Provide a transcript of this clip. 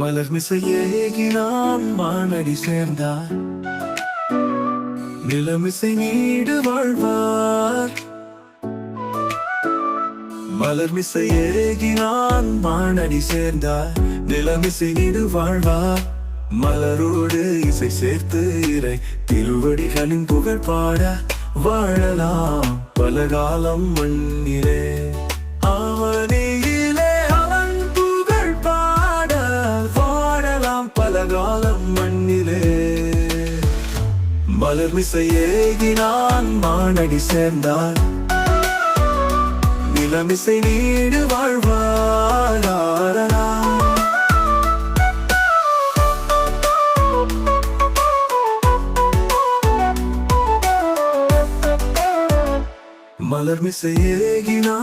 மலர் மிசையேகினான் மானடி சேர்ந்தார். நிலமிசை நீடு வாழ்வார். மலர் மிசை ஏகினான் மானடி சேர்ந்தார். நிலமிசை நீடு வாழ்வார். மலரோடு இசை சேர்த்து இறை திருவடிகளின் புகழ் பாட வாழலாம். பல காலம் மண்ணிலே நாம் பல காலம் மண்ணிலே. மலர் மிசை ஏகினான் மானடி சேர்ந்தார் நிலமிசை நீடு வாழ்வாரா மலர் மிசை ஏகினான்